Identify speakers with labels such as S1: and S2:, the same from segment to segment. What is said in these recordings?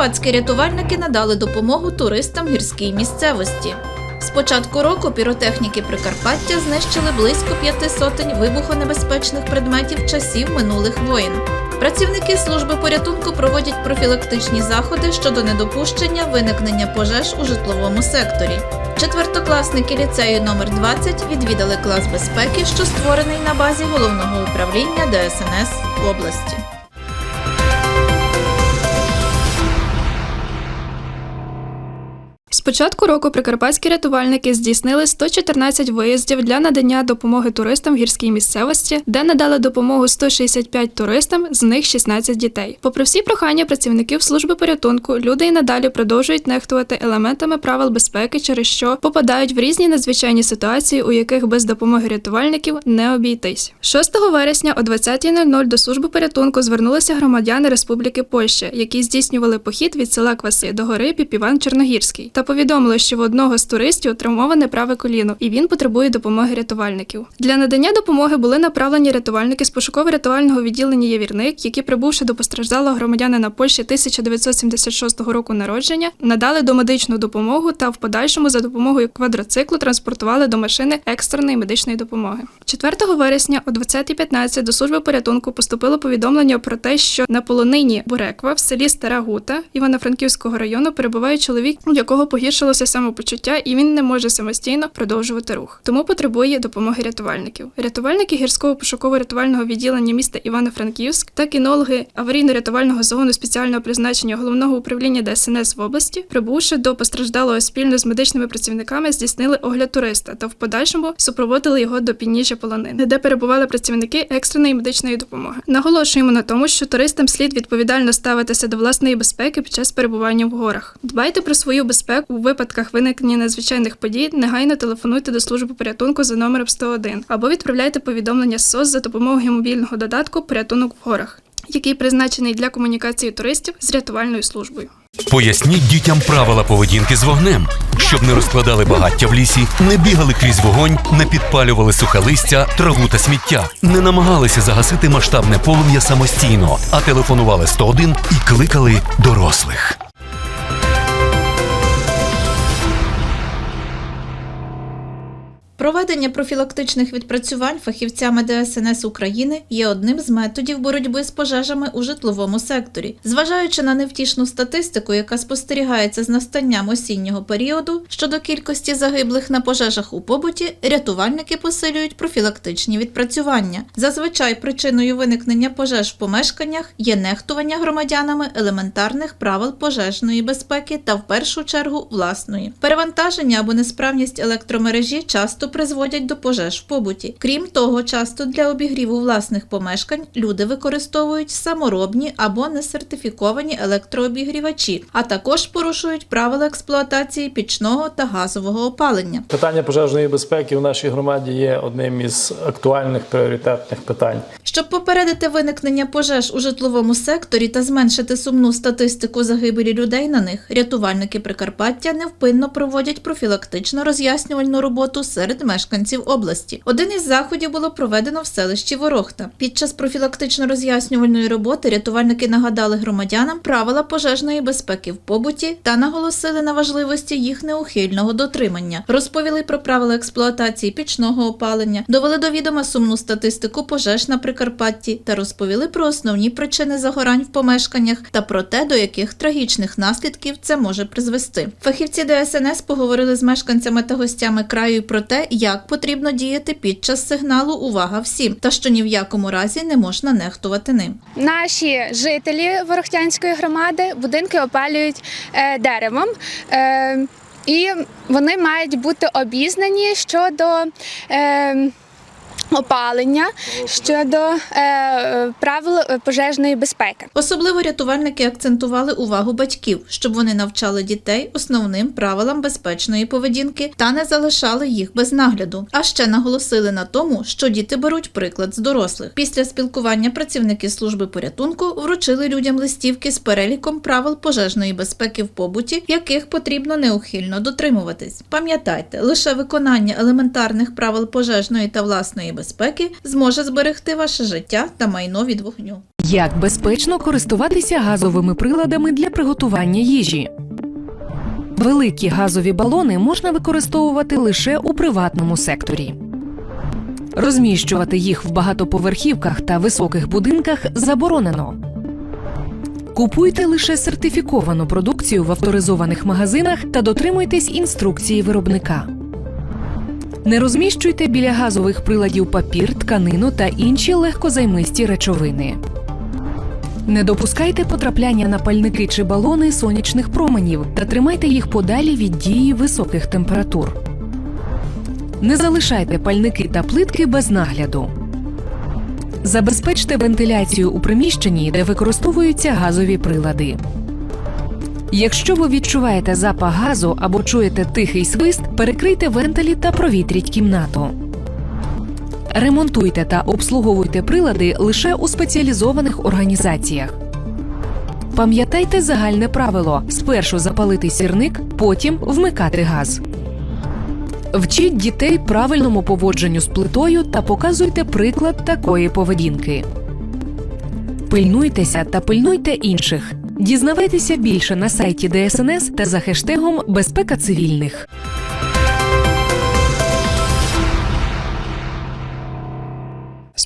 S1: Прикарпатські рятувальники надали допомогу туристам гірській місцевості. З початку року піротехніки Прикарпаття знищили близько п'яти сотень вибухонебезпечних предметів часів минулих воєн. Працівники служби порятунку проводять профілактичні заходи щодо недопущення виникнення пожеж у житловому секторі. Четвертокласники ліцею номер 20 відвідали клас безпеки, що створений на базі головного управління ДСНС області.
S2: З початку року прикарпатські рятувальники здійснили 114 виїздів для надання допомоги туристам в гірській місцевості, де надали допомогу 165 туристам, з них 16 дітей. Попри всі прохання працівників служби порятунку, люди і надалі продовжують нехтувати елементами правил безпеки, через що попадають в різні надзвичайні ситуації, у яких без допомоги рятувальників не обійтись. 6 вересня о 20.00 до служби порятунку звернулися громадяни Республіки Польща, які здійснювали похід від села Кваси до гори Піпіван Чорногірський, повідомили, що в одного з туристів травмоване праве коліно, і він потребує допомоги рятувальників. Для надання допомоги були направлені рятувальники з пошуково-рятувального відділення Євірник, які, прибувши до постраждалого громадянина Польщі 1976 року народження, надали домедичну допомогу та в подальшому за допомогою квадроциклу транспортували до машини екстреної медичної допомоги. 4 вересня о 20.15 до служби порятунку поступило повідомлення про те, що на полонині Буреква в селі Стара Гута Івано-Франківського району перебуває чоловік, у якого погіршилося самопочуття, і він не може самостійно продовжувати рух, тому потребує допомоги рятувальників. Рятувальники гірського пошуково-рятувального відділення міста Івано-Франківськ та кінологи аварійно-рятувального зону спеціального призначення головного управління ДСНС в області, прибувши до постраждалого спільно з медичними працівниками, здійснили огляд туриста та в подальшому супроводили його до підніжжя полонини, де перебували працівники екстреної медичної допомоги. Наголошуємо на тому, що туристам слід відповідально ставитися до власної безпеки під час перебування в горах. Дбайте про свою безпеку у випадках виникнення надзвичайних подій. Негайно телефонуйте до служби порятунку за номером 101 або відправляйте повідомлення з СОС за допомогою мобільного додатку Порятунок в горах, який призначений для комунікації туристів з рятувальною службою.
S3: Поясніть дітям правила поведінки з вогнем, щоб не розкладали багаття в лісі, не бігали крізь вогонь, не підпалювали сухе листя, траву та сміття, не намагалися загасити масштабне полум'я самостійно, а телефонували 101 і кликали дорослих.
S1: Проведення профілактичних відпрацювань фахівцями ДСНС України є одним з методів боротьби з пожежами у житловому секторі. Зважаючи на невтішну статистику, яка спостерігається з настанням осіннього періоду щодо кількості загиблих на пожежах у побуті, рятувальники посилюють профілактичні відпрацювання. Зазвичай причиною виникнення пожеж в помешканнях є нехтування громадянами елементарних правил пожежної безпеки та в першу чергу власної. Перевантаження або несправність електромережі часто призводять до пожеж в побуті. Крім того, часто для обігріву власних помешкань люди використовують саморобні або несертифіковані електрообігрівачі, а також порушують правила експлуатації пічного та газового опалення.
S4: Питання пожежної безпеки в нашій громаді є одним із актуальних пріоритетних питань.
S1: Щоб попередити виникнення пожеж у житловому секторі та зменшити сумну статистику загибелі людей на них, рятувальники Прикарпаття невпинно проводять профілактично роз'яснювальну роботу серед мешканців області. Один із заходів було проведено в селищі Ворохта. Під час профілактично роз'яснювальної роботи рятувальники нагадали громадянам правила пожежної безпеки в побуті та наголосили на важливості їх неухильного дотримання. Розповіли про правила експлуатації пічного опалення, довели до відома сумну статистику пожеж на Прикарпатті та розповіли про основні причини загорань в помешканнях та про те, до яких трагічних наслідків це може призвести. Фахівці ДСНС поговорили з мешканцями та гостями краю про те, як потрібно діяти під час сигналу Увага всім, та що ні в якому разі не можна нехтувати ним.
S5: Наші жителі Ворохтянської громади будинки опалюють е, деревом. Е, і вони мають бути обізнані щодо е, опалення, щодо е, правил пожежної безпеки.
S1: Особливо рятувальники акцентували увагу батьків, щоб вони навчали дітей основним правилам безпечної поведінки та не залишали їх без нагляду. А ще наголосили на тому, що діти беруть приклад з дорослих. Після спілкування працівники служби порятунку вручили людям листівки з переліком правил пожежної безпеки в побуті, яких потрібно неухильно дотримуватись. Пам'ятайте, лише виконання елементарних правил пожежної та власної безпеки безпеки зможе зберегти ваше життя та майно від вогню.
S6: Як безпечно користуватися газовими приладами для приготування їжі? Великі газові балони можна використовувати лише у приватному секторі. Розміщувати їх в багатоповерхівках та високих будинках заборонено. Купуйте лише сертифіковану продукцію в авторизованих магазинах та дотримуйтесь інструкції виробника. Не розміщуйте біля газових приладів папір, тканину та інші легкозаймисті речовини. Не допускайте потрапляння на пальники чи балони сонячних променів та тримайте їх подалі від дії високих температур. Не залишайте пальники та плитки без нагляду. Забезпечте вентиляцію у приміщенні, де використовуються газові прилади. Якщо ви відчуваєте запах газу або чуєте тихий свист, перекрийте вентилі та провітріть кімнату. Ремонтуйте та обслуговуйте прилади лише у спеціалізованих організаціях. Пам'ятайте загальне правило: спершу запалити сірник, потім вмикати газ. Вчіть дітей правильному поводженню з плитою та показуйте приклад такої поведінки. Пильнуйтеся та пильнуйте інших. Дізнавайтеся більше на сайті ДСНС та за хештегом Безпека цивільних.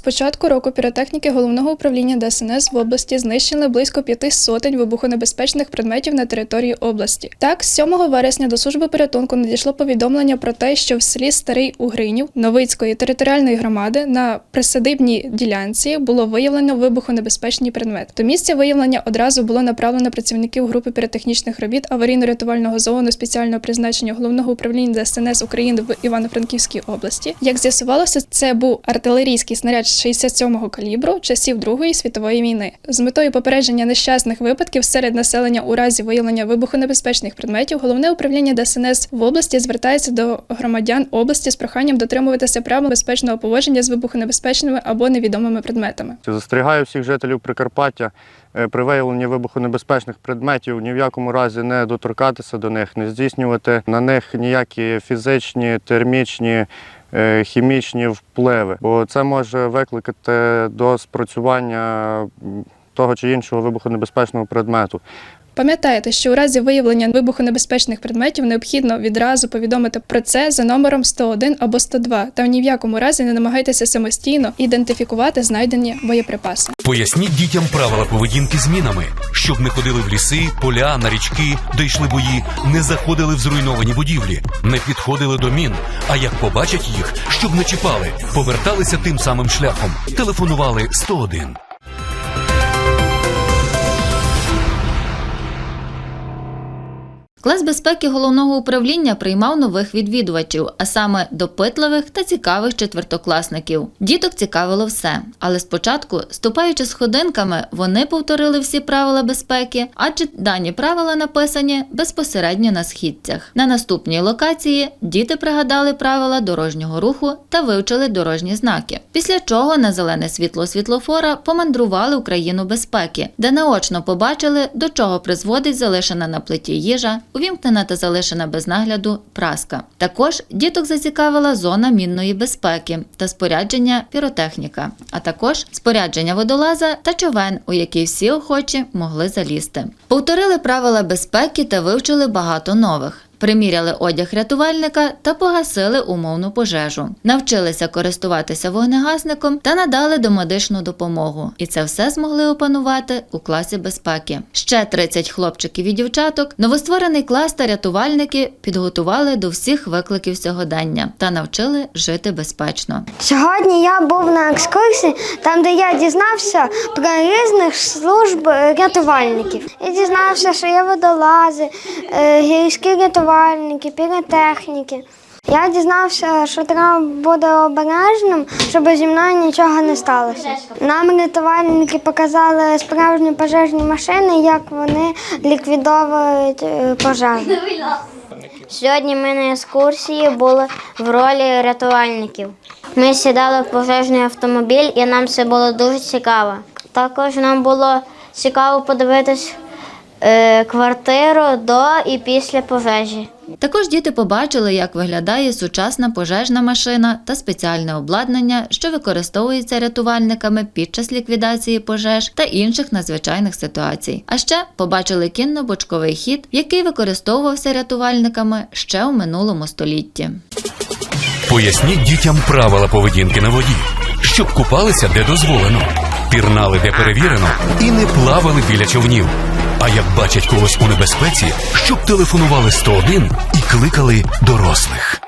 S2: Початку року піротехніки головного управління ДСНС в області знищили близько п'яти сотень вибухонебезпечних предметів на території області. Так, 7 вересня до служби порятунку надійшло повідомлення про те, що в селі Старий Угринів Новицької територіальної громади на присадибній ділянці було виявлено вибухонебезпечний предмет. До місця виявлення одразу було направлено працівників групи піротехнічних робіт аварійно-рятувального зону спеціального призначення головного управління ДСНС України в Івано-Франківській області. Як з'ясувалося, це був артилерійський снаряд 67-го калібру часів Другої світової війни. З метою попередження нещасних випадків серед населення у разі виявлення вибухонебезпечних предметів, головне управління ДСНС в області звертається до громадян області з проханням дотримуватися правил безпечного поводження з вибухонебезпечними або невідомими предметами.
S7: Застерігаю всіх жителів Прикарпаття е, при виявленні вибухонебезпечних предметів ні в якому разі не доторкатися до них, не здійснювати на них ніякі фізичні, термічні, хімічні впливи, бо це може викликати до спрацювання того чи іншого вибухонебезпечного предмету.
S2: Пам'ятайте, що у разі виявлення вибухонебезпечних предметів необхідно відразу повідомити про це за номером 101 або 102, та ні в якому разі не намагайтеся самостійно ідентифікувати знайдені боєприпаси.
S3: Поясніть дітям правила поведінки з мінами, щоб не ходили в ліси, поля, на річки, де йшли бої, не заходили в зруйновані будівлі, не підходили до мін. А як побачать їх, щоб не чіпали, поверталися тим самим шляхом, телефонували 101.
S8: Клас безпеки головного управління приймав нових відвідувачів, а саме допитливих та цікавих четвертокласників. Діток цікавило все, але спочатку, ступаючи сходинками, вони повторили всі правила безпеки, адже дані правила написані безпосередньо на східцях. На наступній локації діти пригадали правила дорожнього руху та вивчили дорожні знаки. Після чого на зелене світло світлофора помандрували в країну безпеки, де наочно побачили, до чого призводить залишена на плиті їжа, увімкнена та залишена без нагляду праска. Також діток зацікавила зона мінної безпеки та спорядження піротехніка, а також спорядження водолаза та човен, у який всі охочі могли залізти. Повторили правила безпеки та вивчили багато нових. Приміряли одяг рятувальника та погасили умовну пожежу. Навчилися користуватися вогнегасником та надали домедичну допомогу. І це все змогли опанувати у класі безпеки. Ще 30 хлопчиків і дівчаток новостворений клас та рятувальники підготували до всіх викликів сьогодення та навчили жити безпечно.
S9: Сьогодні я був на екскурсії, там, де я дізнався про різних служб е, рятувальників. Я дізнався, що є водолази, е, гірські рятувальники, піротехніки. Я дізнався, що треба бути обережним, щоб зі мною нічого не сталося. Нам рятувальники показали справжні пожежні машини, як вони ліквідовують е, пожежі. Сьогодні ми на екскурсії були в ролі рятувальників. Ми сідали в пожежний автомобіль і нам це було дуже цікаво. Також нам було цікаво подивитись квартиру до і після пожежі.
S8: Також діти побачили, як виглядає сучасна пожежна машина та спеціальне обладнання, що використовується рятувальниками під час ліквідації пожеж та інших надзвичайних ситуацій. А ще побачили кінно-бочковий хід, який використовувався рятувальниками ще у минулому столітті.
S3: Поясніть дітям правила поведінки на воді, щоб купалися де дозволено, пірнали де перевірено і не плавали біля човнів. А як бачать когось у небезпеці, щоб телефонували 101 і кликали дорослих.